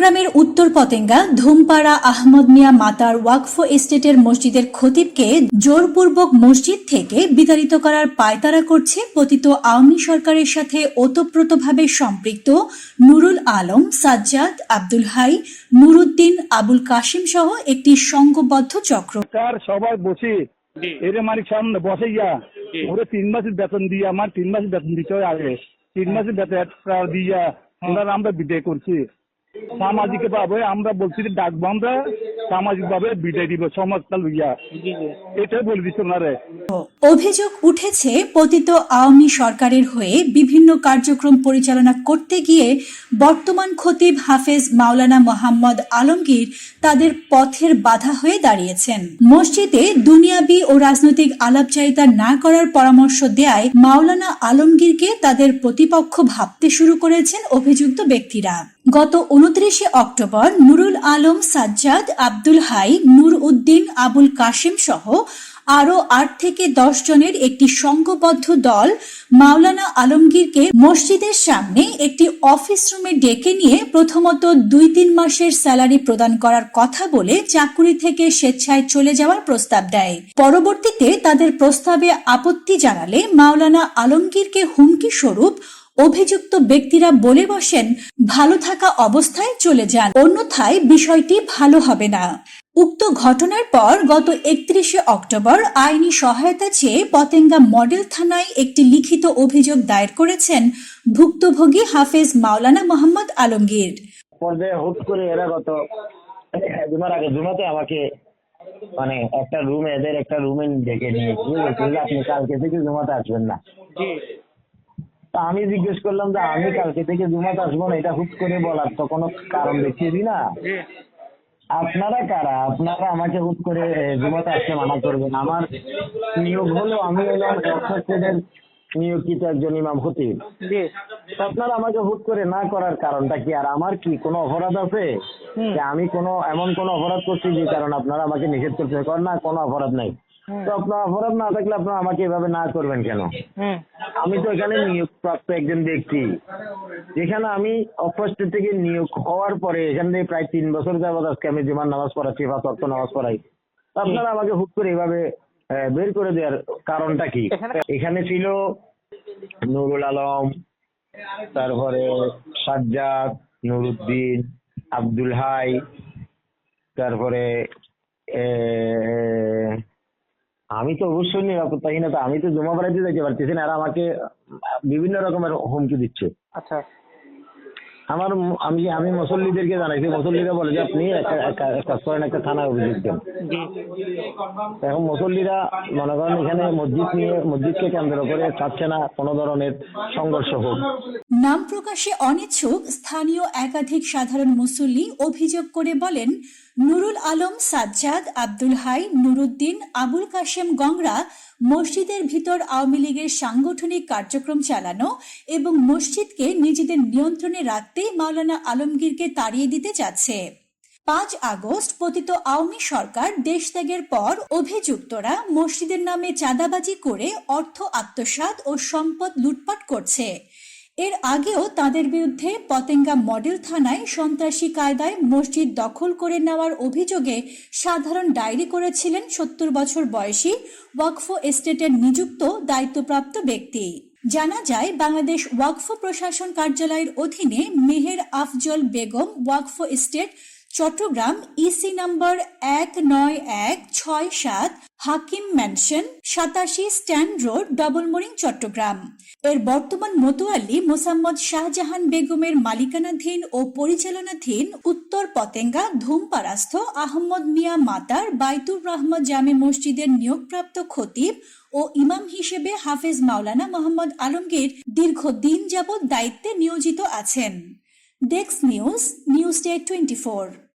চট্টগ্রামের উত্তর পতেঙ্গা ধুমপাড়া আহমদ মিয়া মাতার ওয়াকফ এস্টেটের মসজিদের খতিবকে জোরপূর্বক মসজিদ থেকে বিতাড়িত করার পায়তারা করছে পতিত আওয়ামী সরকারের সাথে ওতপ্রোতভাবে সম্পৃক্ত নুরুল আলম সাজ্জাদ আব্দুল হাই নুরুদ্দিন আবুল কাশিম সহ একটি সংঘবদ্ধ চক্র। সবাই বসে। এর মালিক সামনে বসে ইয়া ওরে তিন মাসের বেতন দিয়ে আমার তিন মাসের বেতন দিতে হয় আগে। তিন মাসের বেতন দিয়া আমরা বিদায় করছি। সামাজিক ভাবে আমরা বলছি যে ডাকবো আমরা সামাজিক ভাবে বিদায় দিব জি জি। এটাই বলে দিচ্ছে ওনারে। অভিযোগ উঠেছে পতিত আওয়ামী সরকারের হয়ে বিভিন্ন কার্যক্রম পরিচালনা করতে গিয়ে বর্তমান খতিব হাফেজ মাওলানা মোহাম্মদ আলমগীর তাদের পথের বাধা হয়ে দাঁড়িয়েছেন। মসজিদে দুনিয়াবি ও রাজনৈতিক আলাপচারিতা না করার পরামর্শ দেয় মাওলানা আলমগীরকে তাদের প্রতিপক্ষ ভাবতে শুরু করেছেন অভিযুক্ত ব্যক্তিরা। গত উনত্রিশে অক্টোবর নুরুল আলম, সাজ্জাদ আব্দুল হাই, নূর উদ্দিন, আবুল কাশিম সহ আরও আট থেকে দশ জনের একটি সংঘবদ্ধ দল মাওলানা আলমগীরকে মসজিদের সামনে একটি অফিস রুমে ডেকে নিয়ে প্রথমত দুই তিন মাসের স্যালারি প্রদান করার কথা বলে চাকুরি থেকে স্বেচ্ছায় চলে যাওয়ার প্রস্তাব দেয়। পরবর্তীতে তাদের প্রস্তাবে আপত্তি জানালে মাওলানা আলমগীরকে হুমকি স্বরূপ অভিযুক্ত ব্যক্তিরা বলে বসেন ভালো থাকা অবস্থায় চলে যান অন্যথায় বিষয়টি ভালো হবে না। উক্ত ঘটনার পর গত একত্রিশে অক্টোবর আইনি সহায়তা চেয়ে পতেঙ্গা মডেল থানায় একটি লিখিত অভিযোগ দায়ের করেছেন ভুক্তভোগী হাফেজ মাওলানা মোহাম্মদ আলমগীর। পর্যায়ে হুট করে এরা গত জুমার আগে জুমাতে আমাকে মানে একটা রুমে এদের একটা রুমে ডেকে নিয়ে আপনি কালকে থেকে জুমাতে আসবেন না। জি। তা আমি জিজ্ঞেস করলাম যে আমি কালকে থেকে জুমাতে আসব না এটা হুট করে বলার তো কোনো কারণ দেখিয়ে না। আপনারা কারা? আপনারা আমাকে হুট করে জুমাতে আসতে মানা করবেন। আমার নিয়োগ হলো আমি হলাম নিয়োগিত একজন ইমাম জি। আপনারা আমাকে হুট করে না করার কারণটা কি? আর আমার কি কোনো অপরাধ আছে? যে আমি কোনো এমন কোনো অপরাধ করছি যে কারণ আপনারা আমাকে নিষেধ করতে করেন না কোনো অপরাধ নাই। তো আপনার অপরাধ না থাকলে আপনারা আমাকে এভাবে না করবেন কেন? আমি তো এখানে নিয়োগপ্রাপ্ত একজন ব্যক্তি। যেখানে আমি অফিস থেকে নিয়োগ হওয়ার পরে এখান থেকে প্রায় তিন বছর যাবত আজকে আমি জুমার নামাজ পড়াচ্ছি বা তত্ত্ব নামাজ পড়াই। আপনারা আমাকে হুট করে এভাবে বের করে দেওয়ার কারণটা কি? এখানে- ছিল নুরুল আলম তারপরে সাজ্জাদ নুরুদ্দিন আব্দুল হাই তারপরে আমি তো অবশ্যই নিরাপত্তাহীন তো আমি তো জমা বাড়াইতে যেতে পারতেছি না আর আমাকে বিভিন্ন রকমের হুমকি দিচ্ছে। আচ্ছা। আমার আমি আমি মুসল্লিদেরকে জানাইছি মুসল্লিরা বলে যে আপনি কাজ করেন একটা থানায় অভিযোগ দেন। এখন মুসল্লিরা মনে করেন এখানে মসজিদ নিয়ে মসজিদকে কেন্দ্র করে চাচ্ছে না কোনো ধরনের সংঘর্ষ হোক। নাম প্রকাশে অনিচ্ছুক স্থানীয় একাধিক সাধারণ মুসল্লি অভিযোগ করে বলেন নুরুল আলম, সাজ্জাদ আব্দুল হাই, নুরুদ্দিন, আবুল কাশেম গংরা মসজিদের ভিতর আওয়ামী লীগের সাংগঠনিক কার্যক্রম চালানো এবং মসজিদকে নিজেদের নিয়ন্ত্রণে রাখতেই মাওলানা আলমগীরকে তাড়িয়ে দিতে যাচ্ছে। পাঁচ আগস্ট পতিত আওয়ামী সরকার দেশ ত্যাগের পর অভিযুক্তরা মসজিদের নামে চাঁদাবাজি করে অর্থ আত্মসাৎ ও সম্পদ লুটপাট করছে। এর আগেও তাদের বিরুদ্ধে পতেঙ্গা মডেল থানায় সন্ত্রাসী কায়দায় মসজিদ দখল করে নেওয়ার অভিযোগে সাধারণ ডায়েরি করেছিলেন সত্তর বছর বয়সী ওয়াকফ এস্টেটের নিযুক্ত দায়িত্বপ্রাপ্ত ব্যক্তি। জানা যায়, বাংলাদেশ ওয়াকফ প্রশাসন কার্যালয়ের অধীনে মেহের আফজল বেগম ওয়াকফ এস্টেট চট্টগ্রাম ইসি নম্বর এক নয় এক ছয় সাত, হাকিম ম্যানশন সাতাশি স্ট্যান্ড রোড ডবলমোরিং চট্টগ্রাম। এর বর্তমান মোতোয়ালি মোসাম্মদ শাহজাহান বেগমের মালিকানাধীন ও পরিচালনাধীন উত্তর পতেঙ্গা ধূমপারাস্থ আহমদ মিয়া মাতার বাইতুর রহমত জামে মসজিদের নিয়োগপ্রাপ্ত খতিব ও ইমাম হিসেবে হাফেজ মাওলানা মোহাম্মদ আলমগীর দীর্ঘদিন যাবৎ দায়িত্বে নিয়োজিত আছেন। Desk news news day twenty